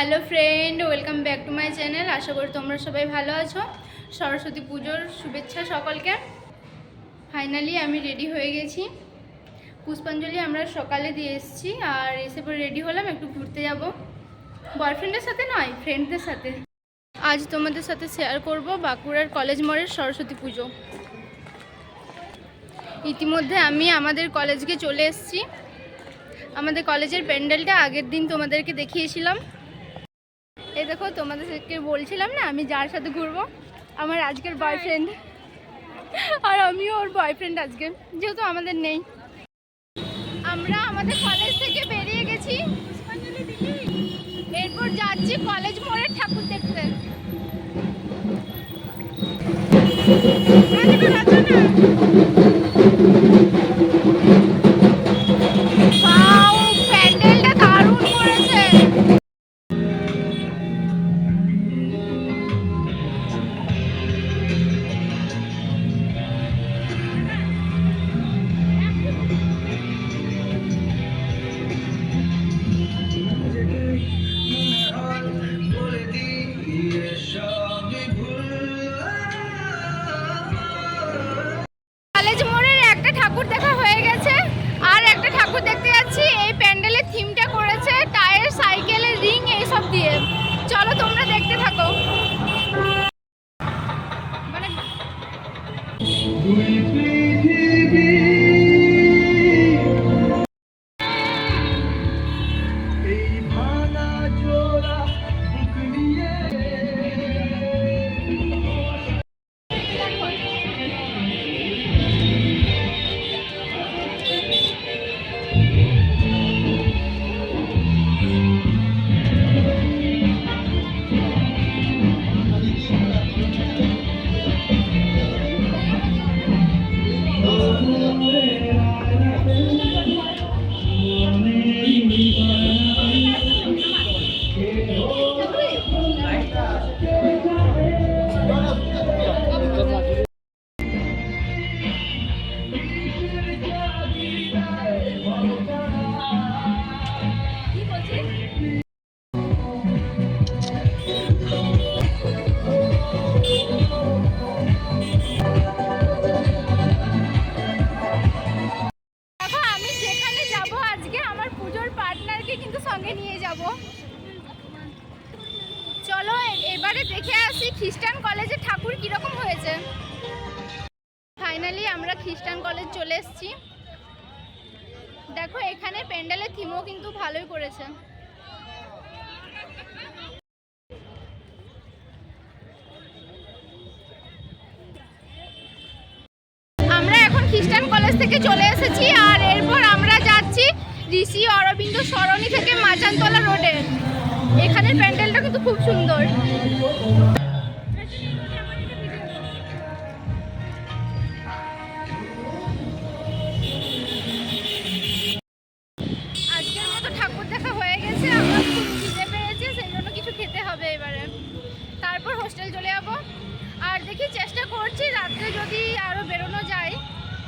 Hello friend, welcome back to my channel. আশা করি তোমরা সবাই ভালো আছো। সরস্বতী পুজোর শুভেচ্ছা সকলকে। ফাইনালি আমি রেডি হয়ে গেছি। পুষ্পাঞ্জলি আমরা সকালে দিয়ে এসেছি আর এসে পরে রেডি হলাম, একটু ঘুরতে যাব। বয়ফ্রেন্ডের সাথে নয় ফ্রেন্ডদের সাথে। আজ তোমাদের সাথে শেয়ার করব বাঁকুড়ার কলেজ মোড়ের সরস্বতী পুজো। ইতিমধ্যে আমি আমাদের কলেজকে চলে এসেছি। আমাদের কলেজের প্যান্ডেলটা আগের দিন তোমাদেরকে দেখিয়েছিলাম। এই দেখো তোমাদেরকে বলছিলাম না আমি যার সাথে ঘুরবো? আমার আজকের বয়ফ্রেন্ড আর আমিও ওর বয়ফ্রেন্ড আজকে যেহেতু আমাদের নেই। আমরা আমাদের কলেজ থেকে বেরিয়ে গেছি। এরপর যাচ্ছি কলেজ মোড়ের ঠাকুর দেখতে। Wow, এই নিয়ে যাব। চলো, এবারে দেখে আসি খ্রিস্টান কলেজে ঠাকুর কীরকম হয়েছে। ফাইনালি আমরা খ্রিস্টান কলেজ চলে এসেছি। দেখো, এখানে প্যান্ডেলের থিমও কিন্তু ভালোই করেছে। আমরা এখন খ্রিস্টান কলেজ থেকে চলে এসেছি আর ঋষি অরবিন্দ সরণি থেকে মাচানতলা রোডে। এখানের প্যান্ডেলটা কিন্তু খুব সুন্দর। তারপর হোস্টেল চলে যাব। আর দেখি চেষ্টা করছি, রাত্রে যদি আরও বেরোনো যায়,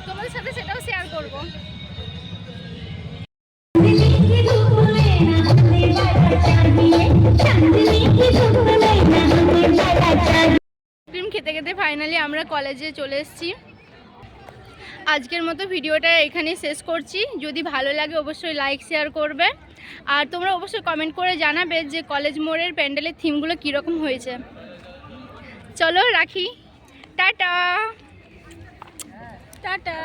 তোমাদের সাথে সেটাও শেয়ার করব। আইসক্রিম খেতে খেতে ফাইনালি আমরা কলেজে চলে এসেছি। আজকের মতো ভিডিওটা এখানেই শেষ করছি। যদি ভালো লাগে অবশ্যই লাইক শেয়ার করবে। আর তোমরা অবশ্যই কমেন্ট করে জানাবে যে কলেজ মোড়ের প্যান্ডেলের থিমগুলো কীরকম হয়েছে। চলো রাখি। টাটা। টাটা।